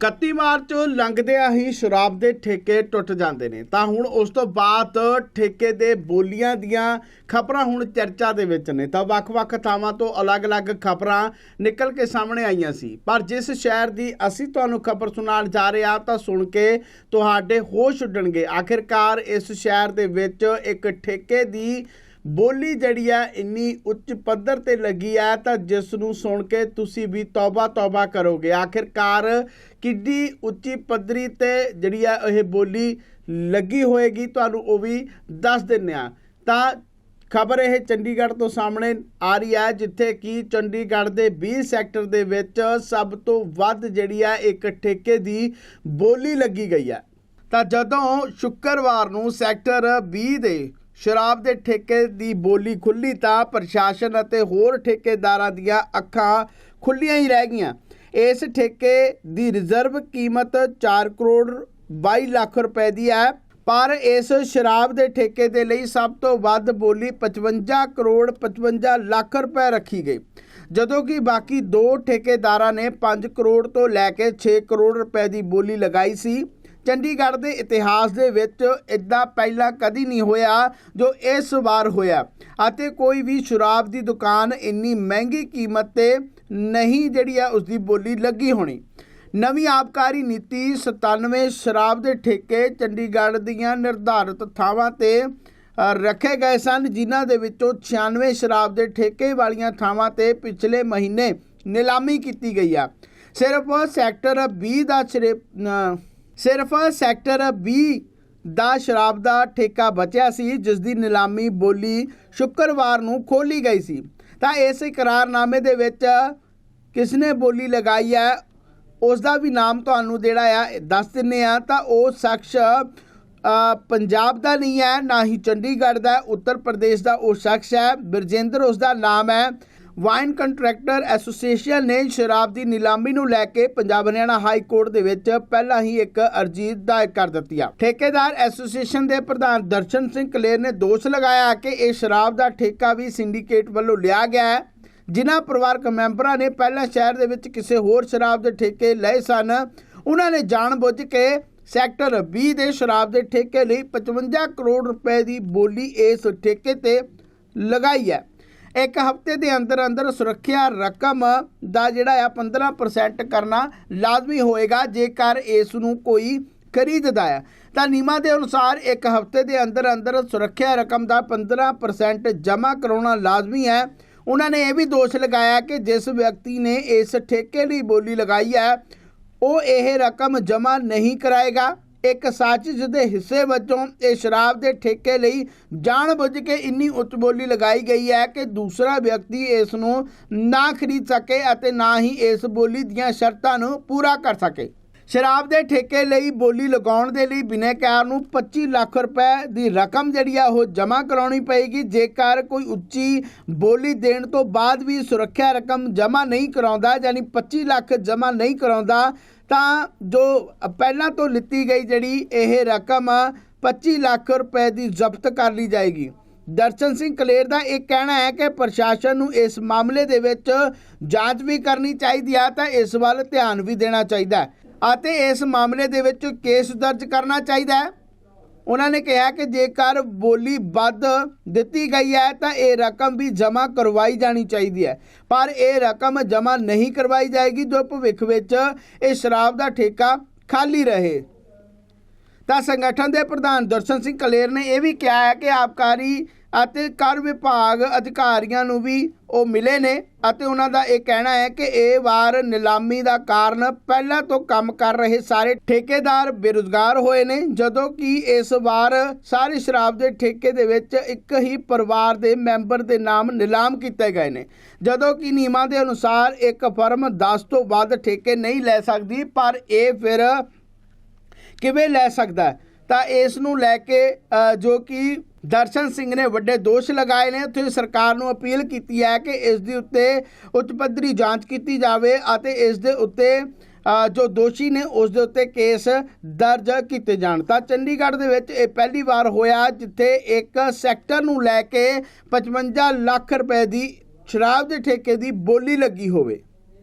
31 March ਲੰਘਦਿਆਂ ਹੀ ਸ਼ਰਾਬ ਦੇ ਠੇਕੇ ਟੁੱਟ ਜਾਂਦੇ ਨੇ। ਤਾਂ ਹੁਣ ਉਸ ਤੋਂ ਬਾਅਦ ਠੇਕੇ ਦੇ ਬੋਲੀਆਂ ਦੀਆਂ ਖਬਰਾਂ ਹੁਣ ਚਰਚਾ ਦੇ ਵਿੱਚ ਨੇ। ਤਾਂ ਵੱਖ-ਵੱਖ ਥਾਵਾਂ ਤੋਂ ਅਲੱਗ-ਅਲੱਗ ਖਬਰਾਂ ਨਿਕਲ ਕੇ ਸਾਹਮਣੇ ਆਈਆਂ ਸੀ। ਪਰ ਜਿਸ ਸ਼ਹਿਰ ਦੀ ਅਸੀਂ ਤੁਹਾਨੂੰ ਖਬਰ ਸੁਣਾਉਣ ਜਾ ਰਹੇ ਹਾਂ, ਤਾਂ ਸੁਣ ਕੇ ਤੁਹਾਡੇ ਹੋਸ਼ ਉੱਡਣਗੇ। ਆਖਿਰਕਾਰ ਇਸ ਸ਼ਹਿਰ ਦੇ ਵਿੱਚ ਇੱਕ ਠੇਕੇ ਦੀ ਬੋਲੀ ਜਿਹੜੀ ਆ ਇੰਨੀ ਉੱਚ ਪੱਧਰ ਤੇ ਲੱਗੀ ਆ ਤਾਂ ਜਿਸ ਨੂੰ ਸੁਣ ਕੇ ਤੁਸੀਂ ਵੀ ਤੌਬਾ ਤੌਬਾ ਕਰੋਗੇ। ਆਖਿਰਕਾਰ ਕਿੱਡੀ ਉੱਚੀ ਪੱਧਰੀ ਤੇ ਜਿਹੜੀ ਆ ਇਹ ਬੋਲੀ ਲੱਗੀ ਹੋਏਗੀ, ਤੁਹਾਨੂੰ ਉਹ ਵੀ ਦੱਸ ਦਿੰਨੇ ਆ। ਤਾਂ ਖਬਰ ਇਹ ਚੰਡੀਗੜ੍ਹ ਤੋਂ ਸਾਹਮਣੇ ਆ ਰਹੀ ਹੈ ਜਿੱਥੇ ਕਿ ਚੰਡੀਗੜ੍ਹ ਦੇ 20 ਸੈਕਟਰ ਦੇ ਵਿੱਚ ਸਭ ਤੋਂ ਵੱਧ ਜਿਹੜੀ ਆ ਇੱਕ ਠੇਕੇ ਦੀ ਬੋਲੀ ਲੱਗੀ ਗਈ ਹੈ ਤਾਂ ਜਦੋਂ ਸ਼ੁੱਕਰਵਾਰ ਨੂੰ ਸੈਕਟਰ 20 ਦੇ ਸ਼ਰਾਬ ਦੇ ਠੇਕੇ ਦੀ ਬੋਲੀ ਖੁੱਲੀ ਤਾਂ ਪ੍ਰਸ਼ਾਸਨ ਅਤੇ ਹੋਰ ਠੇਕੇਦਾਰਾਂ ਦੀਆਂ ਅੱਖਾਂ ਖੁੱਲੀਆਂ ਹੀ ਰਹਿ ਗਈਆਂ। ਇਸ ਠੇਕੇ ਦੀ ਰਿਜ਼ਰਵ ਕੀਮਤ 4 ਕਰੋੜ 22 ਲੱਖ ਰੁਪਏ ਦੀ ਹੈ। ਪਰ ਇਸ ਸ਼ਰਾਬ ਦੇ ਠੇਕੇ ਦੇ ਲਈ ਸਭ ਤੋਂ ਵੱਧ ਬੋਲੀ 55 ਕਰੋੜ 55 ਲੱਖ ਰੁਪਏ ਰੱਖੀ ਗਈ। ਜਦੋਂ ਕਿ ਬਾਕੀ ਦੋ ਠੇਕੇਦਾਰਾਂ ਨੇ 5 ਕਰੋੜ ਤੋਂ ਲੈ ਕੇ 6 ਕਰੋੜ ਰੁਪਏ ਦੀ ਬੋਲੀ ਲਗਾਈ ਸੀ। ਚੰਡੀਗੜ੍ਹ ਦੇ ਇਤਿਹਾਸ ਦੇ ਵਿੱਚ ਇਦਾਂ ਪਹਿਲਾਂ ਕਦੀ ਨਹੀਂ ਹੋਇਆ ਜੋ ਇਸ ਵਾਰ ਹੋਇਆ। ਅਤੇ ਕੋਈ ਵੀ ਸ਼ਰਾਬ ਦੀ ਦੁਕਾਨ ਇੰਨੀ ਮਹਿੰਗੀ ਕੀਮਤ ਤੇ ਨਹੀਂ ਜਿਹੜੀ ਆ ਉਸ ਦੀ ਬੋਲੀ ਲੱਗੀ ਹੋਣੀ। ਨਵੀਂ ਆਬਕਾਰੀ ਨੀਤੀ 97 ਸ਼ਰਾਬ ਦੇ ਠੇਕੇ ਚੰਡੀਗੜ੍ਹ ਦੀਆਂ ਨਿਰਧਾਰਤ ਥਾਵਾਂ ਤੇ ਰੱਖੇ ਗਏ ਸਨ, ਜਿਨ੍ਹਾਂ ਦੇ ਵਿੱਚੋਂ 96 ਸ਼ਰਾਬ ਦੇ ਠੇਕੇ ਵਾਲੀਆਂ ਥਾਵਾਂ ਤੇ ਪਿਛਲੇ ਮਹੀਨੇ ਨਿਲਾਮੀ ਕੀਤੀ ਗਈ ਆ। ਸਿਰਫ ਸੈਕਟਰ 20 ਦਾ ਸਿਰੇ- ਸਿਰਫ ਸੈਕਟਰ 20 ਦਾ ਸ਼ਰਾਬ ਦਾ ਠੇਕਾ ਬਚਿਆ ਸੀ ਜਿਸ ਦੀ ਨਿਲਾਮੀ ਬੋਲੀ ਸ਼ੁੱਕਰਵਾਰ ਨੂੰ ਖੋਲੀ ਗਈ ਸੀ। ਤਾਂ ਇਸ ਇਕਰਾਰਨਾਮੇ ਦੇ ਵਿੱਚ ਕਿਸਨੇ ਬੋਲੀ ਲਗਾਈ ਹੈ ਉਸ ਦਾ ਵੀ ਨਾਮ ਤੁਹਾਨੂੰ ਜਿਹੜਾ ਆ, ਦੱਸ ਦਿੰਨੇ ਆ। ਤਾਂ ਉਹ ਸ਼ਖਸ ਪੰਜਾਬ ਦਾ ਨਹੀਂ ਹੈ, ਨਾ ਹੀ ਚੰਡੀਗੜ੍ਹ ਦਾ ਉੱਤਰ ਪ੍ਰਦੇਸ਼ ਦਾ ਉਹ ਸ਼ਖਸ ਹੈ। ਬਿਰਜੇਂਦਰ ਉਸ ਦਾ ਨਾਮ ਹੈ। ਵਾਈਨ ਕੰਟਰੈਕਟਰ ਐਸੋਸੀਏਸ਼ਨ ਨੇ ਸ਼ਰਾਬ ਦੀ ਨਿਲਾਮੀ ਨੂੰ ਲੈ ਕੇ ਪੰਜਾਬ ਹਰਿਆਣਾ ਹਾਈ ਕੋਰਟ ਦੇ ਵਿੱਚ ਪਹਿਲਾਂ ਹੀ ਇੱਕ ਅਰਜੀ ਦਾਇਰ ਕਰ ਦਿੱਤੀ ਆ। ਠੇਕੇਦਾਰ ਐਸੋਸੀਏਸ਼ਨ ਦੇ ਪ੍ਰਧਾਨ ਦਰਸ਼ਨ ਸਿੰਘ ਕਲੇਰ ਨੇ ਦੋਸ਼ ਲਗਾਇਆ ਕਿ ਇਹ ਸ਼ਰਾਬ ਦਾ ਠੇਕਾ ਵੀ ਸਿੰਡੀਕੇਟ ਵੱਲੋਂ ਲਿਆ ਗਿਆ ਹੈ। ਜਿਨ੍ਹਾਂ ਪਰਿਵਾਰਕ ਮੈਂਬਰਾਂ ਨੇ ਪਹਿਲਾਂ ਸ਼ਹਿਰ ਦੇ ਵਿੱਚ ਕਿਸੇ ਹੋਰ ਸ਼ਰਾਬ ਦੇ ਠੇਕੇ ਲਏ ਸਨ। ਉਹਨਾਂ ਨੇ ਜਾਣਬੁੱਝ ਕੇ ਸੈਕਟਰ 20 ਦੇ ਸ਼ਰਾਬ ਦੇ ਠੇਕੇ ਲਈ 55 ਕਰੋੜ ਰੁਪਏ ਦੀ ਬੋਲੀ ਇਸ ਠੇਕੇ ਤੇ ਲਗਾਈ ਹੈ। ਇੱਕ ਹਫ਼ਤੇ ਦੇ ਅੰਦਰ ਅੰਦਰ ਸੁਰੱਖਿਆ ਰਕਮ ਦਾ ਜਿਹੜਾ ਆ 15% ਕਰਨਾ ਲਾਜ਼ਮੀ ਹੋਏਗਾ, ਜੇਕਰ ਇਸ ਨੂੰ ਕੋਈ ਖਰੀਦਦਾ ਹੈ ਤਾਂ ਨਿਯਮਾਂ ਦੇ ਅਨੁਸਾਰ ਇੱਕ ਹਫ਼ਤੇ ਦੇ ਅੰਦਰ ਅੰਦਰ ਸੁਰੱਖਿਆ ਰਕਮ ਦਾ 15% ਜਮ੍ਹਾਂ ਕਰਾਉਣਾ ਲਾਜ਼ਮੀ ਹੈ। ਉਹਨਾਂ ਨੇ ਇਹ ਵੀ ਦੋਸ਼ ਲਗਾਇਆ ਕਿ ਜਿਸ ਵਿਅਕਤੀ ਨੇ ਇਸ ਠੇਕੇ ਲਈ ਬੋਲੀ ਲਗਾਈ ਹੈ, ਉਹ ਇਹ ਰਕਮ ਜਮ੍ਹਾਂ ਨਹੀਂ ਕਰਾਏਗਾ। ਇੱਕ ਸਾਜ਼ਿਸ਼ ਦੇ ਹਿੱਸੇ ਵਜੋਂ ਇਹ ਸ਼ਰਾਬ ਦੇ ਠੇਕੇ ਲਈ ਜਾਣਬੁੱਝ ਕੇ ਇੰਨੀ ਉੱਚ ਬੋਲੀ ਲਗਾਈ ਗਈ ਹੈ ਕਿ ਦੂਸਰਾ ਵਿਅਕਤੀ ਇਸ ਨੂੰ ਨਾ ਖਰੀਦ ਸਕੇ ਅਤੇ ਨਾ ਹੀ ਇਸ ਬੋਲੀ ਦੀਆਂ ਸ਼ਰਤਾਂ ਨੂੰ ਪੂਰਾ ਕਰ ਸਕੇ। ਸ਼ਰਾਬ ਦੇ ਠੇਕੇ ਲਈ ਬੋਲੀ ਲਗਾਉਣ ਦੇ ਲਈ ਬਿਨੈਕਾਰ ਨੂੰ 25 ਲੱਖ ਰੁਪਏ ਦੀ ਰਕਮ ਜਿਹੜੀ ਆ ਉਹ ਜਮ੍ਹਾਂ ਕਰਾਉਣੀ ਪਏਗੀ। ਜੇਕਰ ਕੋਈ ਉੱਚੀ ਬੋਲੀ ਦੇਣ ਤੋਂ ਬਾਅਦ ਵੀ ਸੁਰੱਖਿਆ ਰਕਮ ਜਮ੍ਹਾਂ ਨਹੀਂ ਕਰਾਉਂਦਾ, ਯਾਨੀ 25 ਲੱਖ ਜਮ੍ਹਾਂ ਨਹੀਂ ਕਰਾਉਂਦਾ ਤਾਂ ਜੋ ਪਹਿਲਾਂ ਤੋਂ ਲਿੱਤੀ ਗਈ ਜਿਹੜੀ ਇਹ ਰਕਮ 25 ਲੱਖ ਰੁਪਏ ਦੀ ਜ਼ਬਤ ਕਰ ਲਈ ਜਾਏਗੀ। ਦਰਸ਼ਨ ਸਿੰਘ ਕਲੇਰ ਦਾ ਇਹ ਕਹਿਣਾ ਹੈ ਕਿ ਪ੍ਰਸ਼ਾਸਨ ਨੂੰ ਇਸ ਮਾਮਲੇ ਦੇ ਵਿੱਚ ਜਾਂਚ ਵੀ ਕਰਨੀ ਚਾਹੀਦੀ ਹੈ ਤਾਂ ਇਸ ਵੱਲ ਧਿਆਨ ਵੀ ਦੇਣਾ ਚਾਹੀਦਾ ਅਤੇ ਇਸ ਮਾਮਲੇ ਦੇ ਵਿੱਚ ਕੇਸ ਦਰਜ ਕਰਨਾ ਚਾਹੀਦਾ ਹੈ। ਉਹਨਾਂ ਨੇ ਕਿਹਾ ਕਿ ਜੇਕਰ ਬੋਲੀ ਵੱਧ ਦਿੱਤੀ ਗਈ ਹੈ ਤਾਂ ਇਹ ਰਕਮ ਵੀ ਜਮ੍ਹਾਂ ਕਰਵਾਈ ਜਾਣੀ ਚਾਹੀਦੀ ਹੈ। ਪਰ ਇਹ ਰਕਮ ਜਮ੍ਹਾਂ ਨਹੀਂ ਕਰਵਾਈ ਜਾਏਗੀ ਜੋ ਭਵਿੱਖ ਵਿੱਚ ਇਹ ਸ਼ਰਾਬ ਦਾ ਠੇਕਾ ਖਾਲੀ ਰਹੇ। ਤਾਂ ਸੰਗਠਨ ਦੇ ਪ੍ਰਧਾਨ ਦਰਸ਼ਨ ਸਿੰਘ ਕਲੇਰ ਨੇ ਇਹ ਵੀ ਕਿਹਾ ਹੈ ਕਿ ਆਬਕਾਰੀ ਅਤੇ ਕਰ ਵਿਭਾਗ ਅਧਿਕਾਰੀਆਂ ਨੂੰ ਵੀ ਉਹ ਮਿਲੇ ਨੇ ਅਤੇ ਉਹਨਾਂ ਦਾ ਇਹ ਕਹਿਣਾ ਹੈ ਕਿ ਇਹ ਵਾਰ ਨਿਲਾਮੀ ਦਾ ਕਾਰਨ ਪਹਿਲਾਂ ਤੋਂ ਕੰਮ ਕਰ ਰਹੇ ਸਾਰੇ ਠੇਕੇਦਾਰ ਬੇਰੁਜ਼ਗਾਰ ਹੋਏ ਨੇ, ਜਦੋਂ ਕਿ ਇਸ ਵਾਰ ਸਾਰੇ ਸ਼ਰਾਬ ਦੇ ਠੇਕੇ ਦੇ ਵਿੱਚ ਇੱਕ ਹੀ ਪਰਿਵਾਰ ਦੇ ਮੈਂਬਰ ਦੇ ਨਾਮ ਨਿਲਾਮ ਕੀਤੇ ਗਏ ਨੇ ਜਦੋਂ ਕਿ ਨਿਯਮਾਂ ਦੇ ਅਨੁਸਾਰ ਇੱਕ ਫਰਮ 10 ਤੋਂ ਵੱਧ ਠੇਕੇ ਨਹੀਂ ਲੈ ਸਕਦੀ, ਪਰ ਇਹ ਫਿਰ ਕਿਵੇਂ ਲੈ ਸਕਦਾ ਹੈ? ਤਾਂ ਇਸ ਨੂੰ ਲੈ ਕੇ ਜੋ ਕਿ ਦਰਸ਼ਨ ਸਿੰਘ ਨੇ ਵੱਡੇ ਦੋਸ਼ ਲਗਾਏ ਨੇ, ਉੱਥੇ ਸਰਕਾਰ ਨੂੰ ਅਪੀਲ ਕੀਤੀ ਹੈ ਕਿ ਇਸ ਦੇ ਉੱਤੇ ਉੱਚ ਪੱਧਰੀ ਜਾਂਚ ਕੀਤੀ ਜਾਵੇ ਅਤੇ ਇਸ ਦੇ ਉੱਤੇ ਜੋ ਦੋਸ਼ੀ ਨੇ ਉਸ ਦੇ ਉੱਤੇ ਕੇਸ ਦਰਜ ਕੀਤੇ ਜਾਣ। ਤਾਂ ਚੰਡੀਗੜ੍ਹ ਦੇ ਵਿੱਚ ਇਹ ਪਹਿਲੀ ਵਾਰ ਹੋਇਆ ਜਿੱਥੇ ਇੱਕ ਸੈਕਟਰ ਨੂੰ ਲੈ ਕੇ 55 ਲੱਖ ਰੁਪਏ ਦੀ ਸ਼ਰਾਬ ਦੇ ਠੇਕੇ ਦੀ ਬੋਲੀ ਲੱਗੀ ਹੋਵੇ।